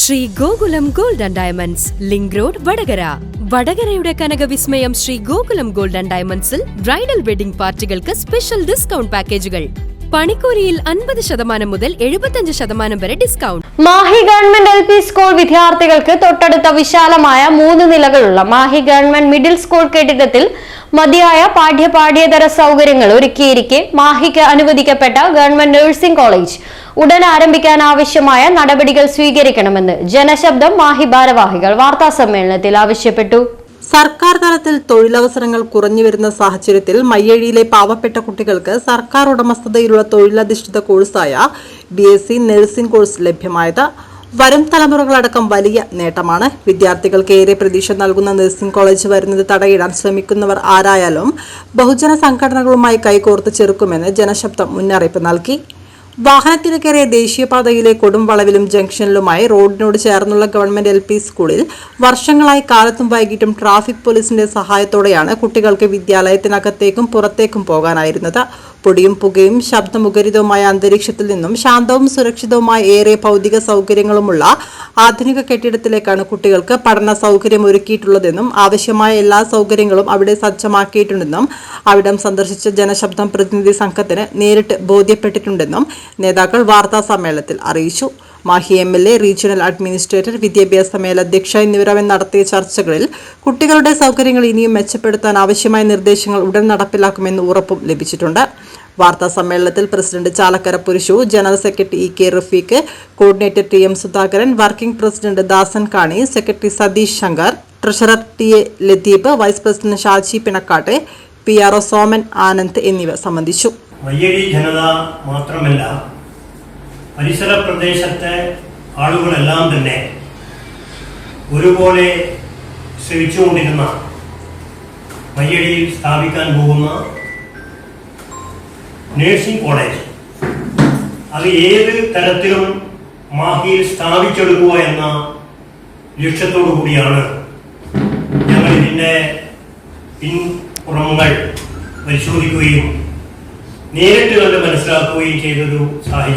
Sree Gokulam gold and diamonds link road Vatakara. വടകരയുടെ കനകവിസ്മയം Sree Gokulam gold and ഡയമണ്ട്സിൽ bridal wedding പാർട്ടികൾക്ക് special discount പാക്കേജുകൾ. പണിക്കൂലിയിൽ അൻപത് ശതമാനം മുതൽ എഴുപത്തഞ്ച് ശതമാനം വരെ discount Mahe government L P school വിദ്യാർത്ഥികൾക്ക് തൊട്ടടുത്ത വിശാലമായ മൂന്ന് നിലകളുള്ള മാഹി ഗവൺമെന്റ് മിഡിൽ സ്കൂൾ കെട്ടിടത്തിൽ മതിയായ പാഠ്യപാഠ്യതര സൗകര്യങ്ങൾ ഒരുക്കിയിരിക്കെ മാഹിക്ക് അനുവദിക്കപ്പെട്ട ഗവൺമെന്റ് നഴ്സിംഗ് കോളേജ് ഉടൻ ആരംഭിക്കാൻ ആവശ്യമായ നടപടികൾ സ്വീകരിക്കണമെന്ന് ജനശബ്ദം മാഹി ഭാരവാഹികൾ വാർത്താ സമ്മേളനത്തിൽ ആവശ്യപ്പെട്ടു. സർക്കാർ തലത്തിൽ തൊഴിലവസരങ്ങൾ കുറഞ്ഞു വരുന്ന സാഹചര്യത്തിൽ മയ്യഴിയിലെ പാവപ്പെട്ട കുട്ടികൾക്ക് സർക്കാർ ഉടമസ്ഥതയിലുള്ള തൊഴിലധിഷ്ഠിത കോഴ്സായ B S C nursing course ലഭ്യമായത് വരും തലമുറകളടക്കം വലിയ നേട്ടമാണ്. വിദ്യാർത്ഥികൾക്ക് ഏറെ പ്രതീക്ഷ നൽകുന്ന നഴ്സിംഗ് കോളേജ് വരുന്നത് തടയിടാൻ ശ്രമിക്കുന്നവർ ആരായാലും ബഹുജന സംഘടനകളുമായി കൈകോർത്ത് ചെറുക്കുമെന്ന് ജനശബ്ദം മുന്നറിയിപ്പ് നൽകി. വാഹനത്തിനക്കേറിയ ദേശീയപാതയിലെ കൊടുംവളവിലും ജംഗ്ഷനിലുമായി റോഡിനോട് ചേർന്നുള്ള ഗവൺമെന്റ് എൽ പി സ്കൂളിൽ വർഷങ്ങളായി കാലത്തും വൈകിട്ടും ട്രാഫിക് പോലീസിന്റെ സഹായത്തോടെയാണ് കുട്ടികൾക്ക് വിദ്യാലയത്തിനകത്തേക്കും പുറത്തേക്കും പോകാനായിരുന്നത്. പൊടിയും പുകയും ശബ്ദമുഖരിതവുമായ അന്തരീക്ഷത്തിൽ നിന്നും ശാന്തവും സുരക്ഷിതവുമായ ഏറെ ഭൗതിക സൗകര്യങ്ങളുമുള്ള ആധുനിക കെട്ടിടത്തിലേക്കാണ് കുട്ടികൾക്ക് പഠന സൗകര്യം ഒരുക്കിയിട്ടുള്ളതെന്നും ആവശ്യമായ എല്ലാ സൗകര്യങ്ങളും അവിടെ സജ്ജമാക്കിയിട്ടുണ്ടെന്നും അവിടം സന്ദർശിച്ച ജനശബ്ദം പ്രതിനിധി സംഘത്തിന് നേരിട്ട് ബോധ്യപ്പെട്ടിട്ടുണ്ടെന്നും നേതാക്കൾ വാർത്താ സമ്മേളനത്തിൽ അറിയിച്ചു. Mahe M L A regional administrator വിദ്യാഭ്യാസ മേലധ്യക്ഷ എന്നിവരവൻ നടത്തിയ ചർച്ചകളിൽ കുട്ടികളുടെ സൗകര്യങ്ങൾ ഇനിയും മെച്ചപ്പെടുത്താൻ ആവശ്യമായ നിർദ്ദേശങ്ങൾ ഉടൻ നടപ്പിലാക്കുമെന്ന് ഉറപ്പും ലഭിച്ചിട്ടുണ്ട്. വാർത്താ സമ്മേളനത്തിൽ president Chalakkara Purushu general secretary E K Rafeeq coordinator T M Sudhakaran working president Dasan Kani secretary Satheesh Shankar treasurer T A Latheef vice president Shaji പിണക്കാട്ടെ P R O Soman Anand എന്നിവർ സംബന്ധിച്ചു. ജനത മാത്രമല്ല പരിസര പ്രദേശത്തെ ആളുകളെല്ലാം തന്നെ ഒരുപോലെ ശ്രമിച്ചുകൊണ്ടിരുന്ന വയ്യടിയിൽ സ്ഥാപിക്കാൻ പോകുന്ന നഴ്സിംഗ് കോളേജ് അത് ഏത് തരത്തിലും മാഹിയിൽ സ്ഥാപിച്ചെടുക്കുക എന്ന ലക്ഷ്യത്തോടു കൂടിയാണ് ഞങ്ങൾ ഇതിന്റെ പിൻപുറങ്ങൾ പരിശോധിക്കുകയും നേരിട്ട് കണ്ട് മനസ്സിലാക്കുകയും ചെയ്തൊരു സാഹചര്യം.